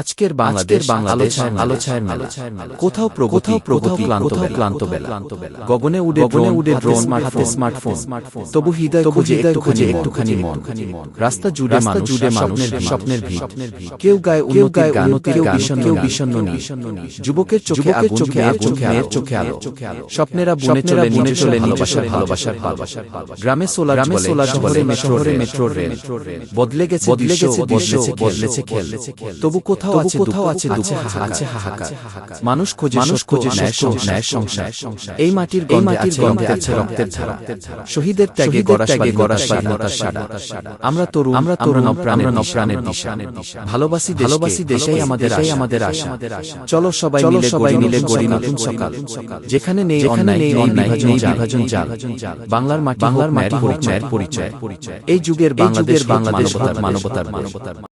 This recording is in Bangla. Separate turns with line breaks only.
আজকের বাংলাদেশ বাংলাদেশ আলোচনার মেলা। কোথাও প্রগতি কোথাও ক্লান্ত ক্লান্ত বেলা। গগনে উড়ে গগনে উড়ে ড্রোন হাতে স্মার্টফোন তবু হৃদয় খুঁজে একটু খুঁজে একটুখানি মন। রাস্তা জুড়ে রাস্তা জুড়ে মানুষের স্বপ্নের ভিড়। কেউ গায়ে কেউ গায়ে উন্নতি কেউ বিষণ্ণ কেউ বিষণ্ণ নেই যুবকের চোখে আগুন চোখে আগুন মেয়ের চোখে আলো। স্বপ্নেরা বুনে চলে বুনে চলে ভালোবাসার ভালোবাসার ভালোবাসার গ্রামে সোলার গ্রামে সোলার শহরে মেট্রো মেট্রো রেল বদলে গেছে বদলে গেছে বদলেছে বদলেছে খেল তবু কোথাও আছে কোথাও আছে আছে আছে হাহাকার। মানুষ খোঁজে মানুষ খোঁজে ন্যায় সংসার এই মাটির গন্ধে আছে গন্ধে আছে রক্তের ধারা শহীদের ত্যাগে গড়া ত্যাগে গড়া স্বাধীনতার সারা আমরা তরুণ আমরা তরুণ প্রাণের নপ্রাণের দিশা। ভালোবাসি ভালোবাসি দেশেই আমাদের আশা। আমাদের আশা। চলো সবাই মিলে সবাই মিলে গড়ি নতুন সকাল। যেখানে নেই অন্যায় নেই নেই বিভাজন জাল। বাংলার মাটি বাংলার মাটি পরিচয়ের পরিচয়। এই যুগের বাংলাদেশ বাংলাদেশ মানবতার মানবতার মানবতার